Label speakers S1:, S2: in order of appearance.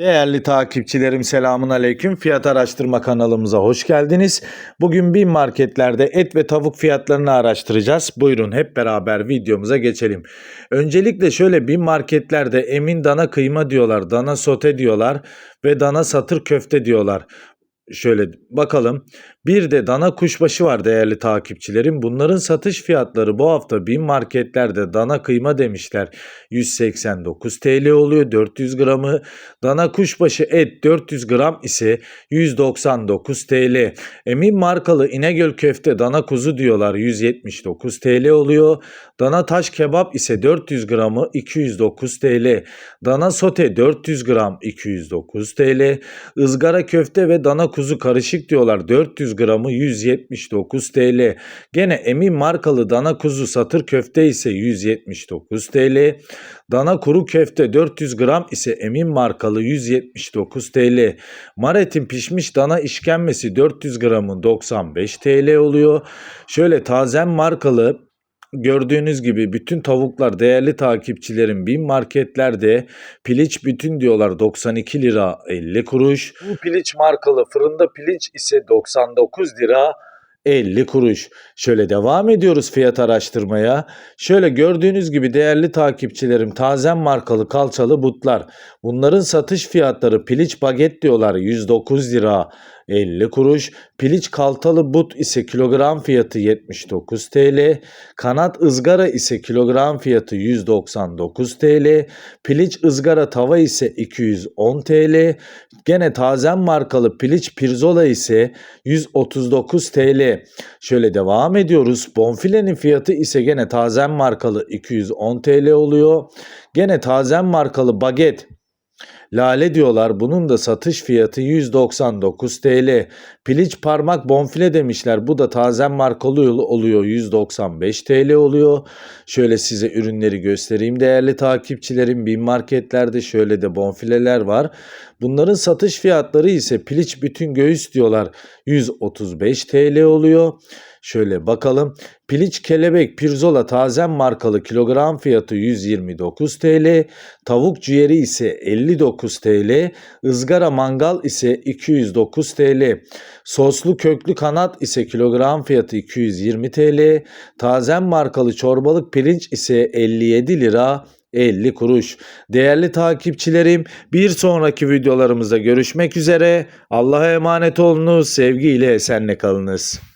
S1: Değerli takipçilerim selamun aleyküm. Fiyat araştırma kanalımıza hoş geldiniz. Bugün bin marketlerde et ve tavuk fiyatlarını araştıracağız. Buyurun hep beraber videomuza geçelim. Öncelikle şöyle bin marketlerde emin dana kıyma diyorlar, dana sote diyorlar ve dana satır köfte diyorlar. Şöyle bakalım. Bir de dana kuşbaşı var değerli takipçilerim. Bunların satış fiyatları bu hafta bin marketlerde dana kıyma demişler. 189 TL oluyor 400 gramı. Dana kuşbaşı et 400 gram ise 199 TL. Emin markalı İnegöl köfte dana kuzu diyorlar 179 TL oluyor. Dana taş kebap ise 400 gramı 209 TL. Dana sote 400 gram 209 TL. Izgara köfte ve dana kuzu karışık diyorlar 400 gramı 179 TL. Gene Emin markalı dana kuzu satır köfte ise 179 TL. Dana kuru köfte 400 gram ise Emin markalı 179 TL. Maretin pişmiş dana işkembesi 400 gramı 95 TL oluyor. Şöyle tazen markalı Gördüğünüz gibi bütün tavuklar değerli takipçilerim bin marketlerde piliç bütün diyorlar 92 lira 50 kuruş. Bu piliç markalı fırında piliç ise 99 lira 50 kuruş. Şöyle devam ediyoruz fiyat araştırmaya. Şöyle gördüğünüz gibi değerli takipçilerim tazen markalı kalçalı butlar. Bunların satış fiyatları piliç baget diyorlar 109 lira 50 kuruş. Piliç kaltalı but ise kilogram fiyatı 79 TL. Kanat ızgara ise kilogram fiyatı 199 TL. Piliç ızgara tava ise 210 TL. Gene tazen markalı piliç pirzola ise 139 TL. Şöyle devam ediyoruz. Bonfilenin fiyatı ise gene tazen markalı 210 TL oluyor. Gene tazen markalı baget Lale diyorlar bunun da satış fiyatı 199 TL. Piliç parmak bonfile demişler. Bu da tazen markalı oluyor 195 TL oluyor. Şöyle size ürünleri göstereyim değerli takipçilerim. Bin marketlerde şöyle de bonfileler var. Bunların satış fiyatları ise piliç bütün göğüs diyorlar 135 TL oluyor. Şöyle bakalım. Piliç kelebek pirzola tazen markalı kilogram fiyatı 129 TL. Tavuk ciğeri ise 59 TL. ızgara mangal ise 209 TL. Soslu köklü kanat ise kilogram fiyatı 220 TL. Tazen markalı çorbalık pirinç ise 57 lira 50 kuruş. Değerli takipçilerim bir sonraki videolarımızda görüşmek üzere. Allah'a emanet olunuz. Sevgiyle esenle kalınız.